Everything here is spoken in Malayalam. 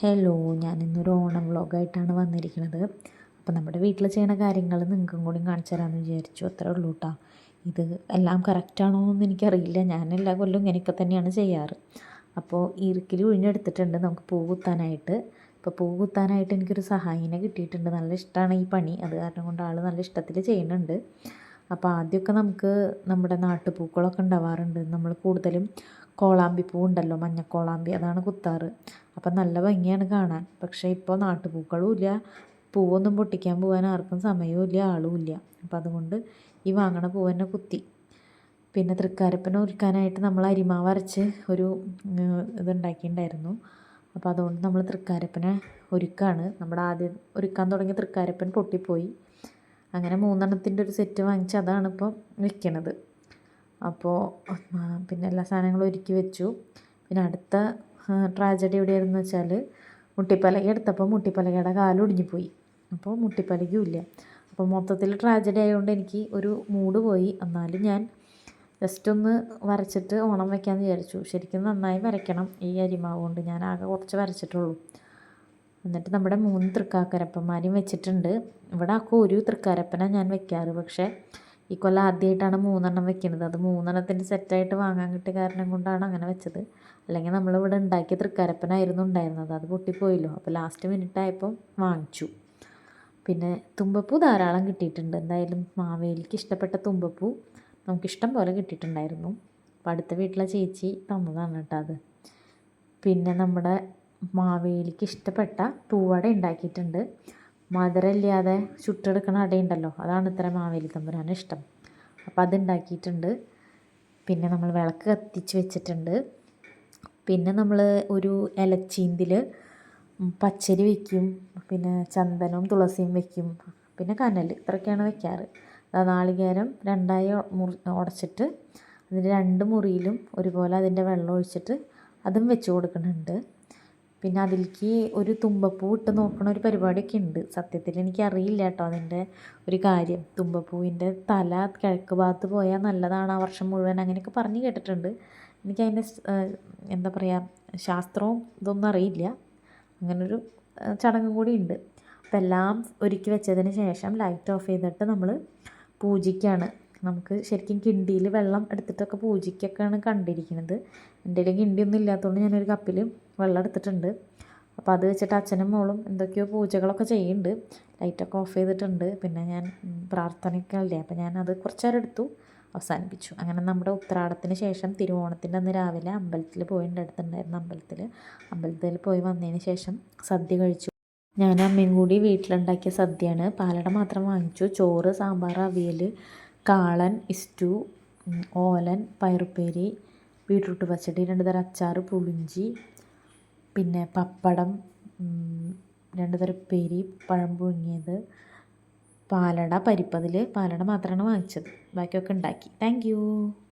ഹലോ ഞാനിന്നൊരു ഓണം വ്ളോഗായിട്ടാണ് വന്നിരിക്കുന്നത് അപ്പോൾ നമ്മുടെ വീട്ടിൽ ചെയ്യുന്ന കാര്യങ്ങൾ നിങ്ങൾക്കും കൂടി കാണിച്ചു തരാമെന്ന് വിചാരിച്ചു. അത്രേ ഉള്ളൂ കേട്ടോ ഇത് എല്ലാം കറക്റ്റാണോ എന്നൊന്നും എനിക്കറിയില്ല. ഞാൻ എല്ലാ കൊല്ലവും ഇങ്ങനെയൊക്കെ തന്നെയാണ് ചെയ്യാറ്. അപ്പോൾ ഈർക്കിൽ ഉഴിഞ്ഞെടുത്തിട്ടുണ്ട് നമുക്ക് പൂ കുത്താനായിട്ട്. ഇപ്പോൾ പൂ കുത്താനായിട്ട് എനിക്കൊരു സഹായിനെ കിട്ടിയിട്ടുണ്ട്. നല്ല ഇഷ്ടമാണ് ഈ പണി. അത് കാരണം കൊണ്ട് ആൾ നല്ല ഇഷ്ടത്തിൽ ചെയ്യുന്നുണ്ട്. അപ്പോൾ ആദ്യമൊക്കെ നമുക്ക് നമ്മുടെ നാട്ടുപൂക്കളൊക്കെ ഉണ്ടാവാറുണ്ട്. നമ്മൾ കൂടുതലും കോളാമ്പി പൂ ഉണ്ടല്ലോ മഞ്ഞക്കോളാമ്പി അതാണ് കുത്താറ്. അപ്പം നല്ല ഭംഗിയാണ് കാണാൻ. പക്ഷേ ഇപ്പോൾ നാട്ടുപൂക്കളും ഇല്ല. പൂവൊന്നും പൊട്ടിക്കാൻ പോകാൻ ആർക്കും സമയവും ഇല്ല ആളും ഇല്ല. അപ്പം അതുകൊണ്ട് ഈ വാങ്ങണ പൂ തന്നെ കുത്തി. പിന്നെ തൃക്കാരപ്പന ഒരുക്കാനായിട്ട് നമ്മൾ അരിമാവ് അരച്ച് ഒരു ഇതുണ്ടാക്കിയിട്ടുണ്ടായിരുന്നു. അപ്പോൾ അതുകൊണ്ട് നമ്മൾ തൃക്കാരപ്പനെ ഒരുക്കാണ്. നമ്മുടെ ആദ്യം ഒരുക്കാൻ തുടങ്ങിയ തൃക്കാരപ്പൻ പൊട്ടിപ്പോയി. അങ്ങനെ മൂന്നെണ്ണത്തിന്റെ ഒരു സെറ്റ് വാങ്ങിച്ച് അതാണ് ഇപ്പം വെക്കണത്. അപ്പോൾ പിന്നെ എല്ലാ സാധനങ്ങളും ഒരുക്കി വെച്ചു. പിന്നെ അടുത്ത ട്രാജഡി എവിടെയായിരുന്നു വെച്ചാൽ മുട്ടിപ്പലക എടുത്തപ്പോൾ മുട്ടിപ്പലകയുടെ കാൽ ഒടിഞ്ഞുപോയി. അപ്പോൾ മുട്ടിപ്പലകയും ഇല്ല. അപ്പോൾ മൊത്തത്തിൽ ട്രാജഡി ആയതുകൊണ്ട് എനിക്ക് ഒരു മൂഡ് പോയി. എന്നാലും ഞാൻ ജസ്റ്റ് ഒന്ന് വരച്ചിട്ട് ഓണം വയ്ക്കാമെന്ന് വിചാരിച്ചു. ശരിക്കും നന്നായി വരയ്ക്കണം ഈ അരിമാവ് കൊണ്ട്. ഞാൻ ആകെ കുറച്ച് വരച്ചിട്ടുള്ളൂ. എന്നിട്ട് നമ്മുടെ മൂന്ന് തൃക്കാക്കരപ്പന്മാരെയും വെച്ചിട്ടുണ്ട്. ഇവിടെ ആക്കും ഒരു തൃക്കാരപ്പന ഞാൻ വെക്കാറ്. പക്ഷേ ഈ കൊല്ലം ആദ്യമായിട്ടാണ് മൂന്നെണ്ണം വെക്കുന്നത് അത് മൂന്നെണ്ണത്തിന്റെ സെറ്റായിട്ട് വാങ്ങാൻ കിട്ടിയ കാരണം കൊണ്ടാണ് അങ്ങനെ വെച്ചത്. അല്ലെങ്കിൽ നമ്മളിവിടെ ഉണ്ടാക്കിയ തൃക്കാരപ്പനായിരുന്നു ഉണ്ടായിരുന്നത്. അത് പൊട്ടിപ്പോയല്ലോ. അപ്പോൾ ലാസ്റ്റ് മിനിറ്റ് ആയപ്പോൾ വാങ്ങിച്ചു. പിന്നെ തുമ്പപ്പൂ ധാരാളം കിട്ടിയിട്ടുണ്ട്. എന്തായാലും മാവേലിക്ക് ഇഷ്ടപ്പെട്ട തുമ്പപ്പൂ നമുക്കിഷ്ടം പോലെ കിട്ടിയിട്ടുണ്ടായിരുന്നു. അപ്പോൾ അടുത്ത വീട്ടിലെ ചേച്ചി തന്നതാണ് കേട്ടോ അത്. പിന്നെ നമ്മുടെ മാവേലിക്ക് ഇഷ്ടപ്പെട്ട പൂവട ഉണ്ടാക്കിയിട്ടുണ്ട്. മധുരമില്ലാതെ ചുട്ടെടുക്കണ അടയുണ്ടല്ലോ. അതാണ് ഇത്ര മാവേലി തമ്പുരാന് ഇഷ്ടം. അപ്പോൾ അതുണ്ടാക്കിയിട്ടുണ്ട്. പിന്നെ നമ്മൾ വിളക്ക് കത്തിച്ച് വെച്ചിട്ടുണ്ട്. പിന്നെ നമ്മൾ ഒരു ഇലച്ചീന്തിൽ പച്ചരി വയ്ക്കും പിന്നെ ചന്ദനവും തുളസിയും വയ്ക്കും പിന്നെ കനൽ ഇത്രയൊക്കെയാണ് വെക്കാറ്. നാളികേരം രണ്ടായി മുറി ഉടച്ചിട്ട് അതിന്റെ രണ്ട് മുറിയിലും ഒരുപോലെ അതിന്റെ വെള്ളം ഒഴിച്ചിട്ട് അതും വെച്ച് കൊടുക്കുന്നുണ്ട്. പിന്നെ അതിലേക്ക് ഒരു തുമ്പപ്പൂ ഇട്ട് നോക്കണ ഒരു പരിപാടിയൊക്കെ ഉണ്ട്. സത്യത്തിൽ എനിക്കറിയില്ല കേട്ടോ അതിന്റെ ഒരു കാര്യം. തുമ്പപ്പൂവിന്റെ തല കിഴക്ക് ഭാഗത്ത് പോയാൽ നല്ലതാണ് ആ വർഷം മുഴുവൻ അങ്ങനെയൊക്കെ പറഞ്ഞ് കേട്ടിട്ടുണ്ട്. എനിക്കതിന്റെ എന്താ പറയുക ശാസ്ത്രവും ഇതൊന്നും അറിയില്ല. അങ്ങനൊരു ചടങ്ങും കൂടി ഉണ്ട്. അപ്പം എല്ലാം ഒരുക്കി വെച്ചതിന് ശേഷം ലൈറ്റ് ഓഫ് ചെയ്തിട്ട് നമ്മൾ പൂജിക്കുകയാണ് നമുക്ക് ശരിക്കും കിണ്ടിയിൽ വെള്ളം എടുത്തിട്ടൊക്കെ പൂജിക്കൊക്കെയാണ് കണ്ടിരിക്കുന്നത്. എന്റെ കിണ്ടിയൊന്നും ഇല്ലാത്തതുകൊണ്ട് ഞാനൊരു കപ്പിൽ വെള്ളം എടുത്തിട്ടുണ്ട്. അപ്പോൾ അത് വെച്ചിട്ട് അച്ഛനും മോളും എന്തൊക്കെയോ പൂജകളൊക്കെ ചെയ്യുന്നുണ്ട്. ലൈറ്റൊക്കെ ഓഫ് ചെയ്തിട്ടുണ്ട്. പിന്നെ ഞാൻ പ്രാർത്ഥനയൊക്കെ അല്ലേ അപ്പോൾ ഞാൻ അത് കുറച്ച് നേരം എടുത്തു. അവസാനിപ്പിച്ചു. അങ്ങനെ നമ്മുടെ ഉത്രാടത്തിന് ശേഷം തിരുവോണത്തിന്റെ അന്ന് രാവിലെ അമ്പലത്തിൽ പോയിട്ടുണ്ട് അടുത്തുണ്ടായിരുന്ന അമ്പലത്തിൽ അമ്പലത്തിൽ പോയി വന്നതിന് ശേഷം സദ്യ കഴിച്ചു. ഞാൻ അമ്മയും കൂടി വീട്ടിലുണ്ടാക്കിയ സദ്യയാണ്. പാലട മാത്രം വാങ്ങിച്ചു. ചോറ് സാമ്പാർ അവിയൽ കാളൻ ഇസ്റ്റു ഓലൻ പയറുപ്പേരി ബീട്രൂട്ട് പച്ചടി രണ്ട് തരം അച്ചാർ പുളിഞ്ചി പിന്നെ പപ്പടം രണ്ട് തരം ഉപ്പേരി പഴം പുഴുങ്ങിയത് പാലട പരിപ്പതിൽ പാലട മാത്രമാണ് വാങ്ങിച്ചത്. ബാക്കിയൊക്കെ ഉണ്ടാക്കി. താങ്ക്